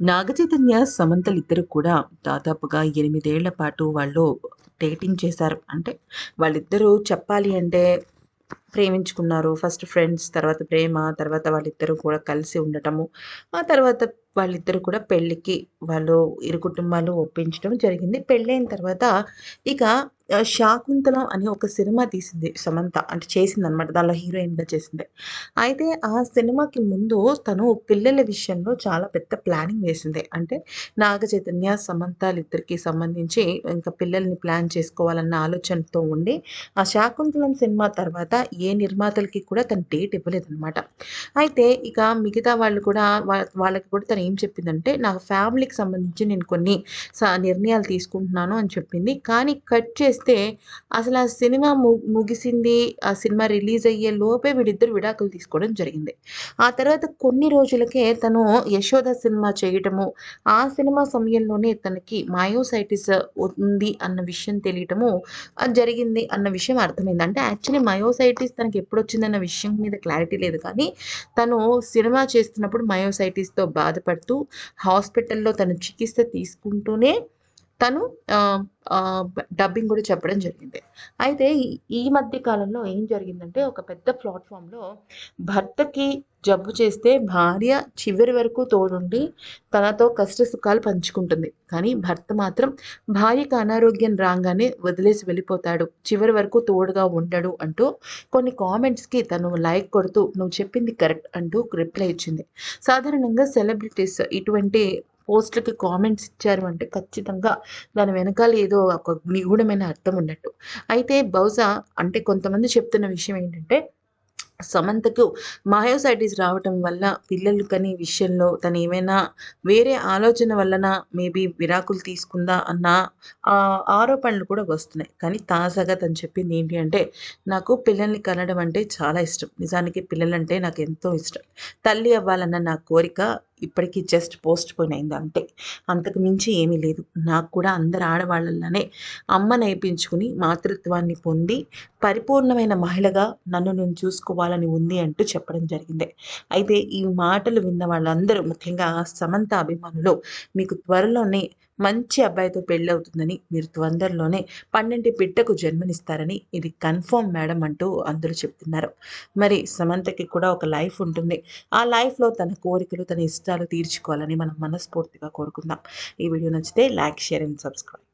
నాగచైతన్య సమంతలిద్దరూ కూడా దాదాపుగా ఎనిమిదేళ్ళ పాటు వాళ్ళు డేటింగ్ చేశారు. అంటే వాళ్ళిద్దరూ చెప్పాలి అంటే ప్రేమించుకున్నారు. ఫస్ట్ ఫ్రెండ్స్ తర్వాత ప్రేమ తర్వాత వాళ్ళిద్దరూ కూడా కలిసి ఉండటము. ఆ తర్వాత వాళ్ళిద్దరూ కూడా పెళ్ళికి వాళ్ళు ఇరు కుటుంబాలు ఒప్పించడం జరిగింది. పెళ్ళైన తర్వాత ఇక శాకుంతలం అని ఒక సినిమా తీసింది సమంత. అంటే చేసింది అనమాట దానిలో హీరోయిన్గా చేసింది. అయితే ఆ సినిమాకి ముందు తను పిల్లల విషయంలో చాలా పెద్ద ప్లానింగ్ వేసింది. అంటే నాగ చైతన్య సమంతాలు ఇద్దరికి సంబంధించి ఇంకా పిల్లల్ని ప్లాన్ చేసుకోవాలన్న ఆలోచనతో ఉండి ఆ శాకుంతలం సినిమా తర్వాత ఏ నిర్మాతలకి కూడా తను డేట్ ఇవ్వలేదన్నమాట. అయితే ఇక మిగతా వాళ్ళు కూడా వాళ్ళకి కూడా తను ఏం చెప్పిందంటే నా ఫ్యామిలీకి సంబంధించి నేను కొన్ని నిర్ణయాలు తీసుకుంటున్నాను అని చెప్పింది. కానీ కట్ చేస్తే అసలు ఆ సినిమా ముగిసింది ఆ సినిమా రిలీజ్ అయ్యే లోపే వీడిద్దరు విడాకులు తీసుకోవడం జరిగింది. ఆ తర్వాత కొన్ని రోజులకే తను యశోద సినిమా చేయటము ఆ సినిమా సమయంలోనే తనకి మయోసైటిస్ ఉంది అన్న విషయం తెలియటము జరిగింది అన్న విషయం అర్థమైంది. అంటే యాక్చువల్లీ మయోసైటిస్ తనకి ఎప్పుడు వచ్చిందన్న విషయం మీద క్లారిటీ లేదు. కానీ తను సినిమా చేస్తున్నప్పుడు మయోసైటిస్తో బాధపడుతూ హాస్పిటల్లో తను చికిత్స తీసుకుంటూనే తను డబ్బింగ్ కూడా చెప్పడం జరిగింది. అయితే ఈ మధ్య కాలంలో ఏం జరిగిందంటే ఒక పెద్ద ప్లాట్ఫామ్లో భర్తకి జబ్బు చేస్తే భార్య చివరి వరకు తోడుండి తనతో కష్ట సుఖాలు పంచుకుంటుంది. కానీ భర్త మాత్రం భార్యకు అనారోగ్యం రాగానే వదిలేసి వెళ్ళిపోతాడు. చివరి వరకు తోడుగా ఉండడు అంటూ కొన్ని కామెంట్స్కి తను లైక్ కొడుతూ నువ్వు చెప్పింది కరెక్ట్ అంటూ రిప్లై ఇచ్చింది. సాధారణంగా సెలబ్రిటీస్ ఇటువంటి పోస్టులకి కామెంట్స్ ఇచ్చారు అంటే ఖచ్చితంగా దాని వెనకాల ఏదో ఒక నిగూఢమైన అర్థం ఉన్నట్టు. అయితే బహుశా అంటే కొంతమంది చెప్తున్న విషయం ఏంటంటే సమంతకు మయోసైటిస్ రావటం వల్ల పిల్లలు కని విషయంలో తను ఏమైనా వేరే ఆలోచన వలన మేబీ విరాకులు తీసుకుందా అన్న ఆరోపణలు కూడా వస్తున్నాయి. కానీ తాజాగా తను చెప్పింది ఏంటి అంటే నాకు పిల్లల్ని కనడం అంటే చాలా ఇష్టం. నిజానికి పిల్లలంటే నాకు ఎంతో ఇష్టం. తల్లి అవ్వాలన్న నా కోరిక ఇప్పటికీ జస్ట్ పోస్ట్ పోయిన్ అయింది అంతే. అంతకు మించి ఏమీ లేదు. నాకు కూడా అందరు ఆడవాళ్ళలానే అమ్మ నేర్పించుకుని మాతృత్వాన్ని పొంది పరిపూర్ణమైన మహిళగా నన్ను నేను చూసుకోవాలని ఉంది అంటూ చెప్పడం జరిగింది. అయితే ఈ మాటలు విన్న వాళ్ళందరూ ముఖ్యంగా సమంత అభిమానులు మీకు త్వరలోనే మంచి అబ్బాయితో పెళ్ళి అవుతుందని మీరు తొందరలోనే పన్నెండు బిడ్డకు జన్మనిస్తారని ఇది కన్ఫర్మ్ మేడం అంటూ అందరూ చెప్తున్నారు. మరి సమంతకి కూడా ఒక లైఫ్ ఉంటుంది. ఆ లైఫ్లో తన కోరికలు తన ఇష్టాలు తీర్చుకోవాలని మనం మనస్ఫూర్తిగా కోరుకుందాం. ఈ వీడియో నచ్చితే లైక్ షేర్ అండ్ సబ్స్క్రైబ్.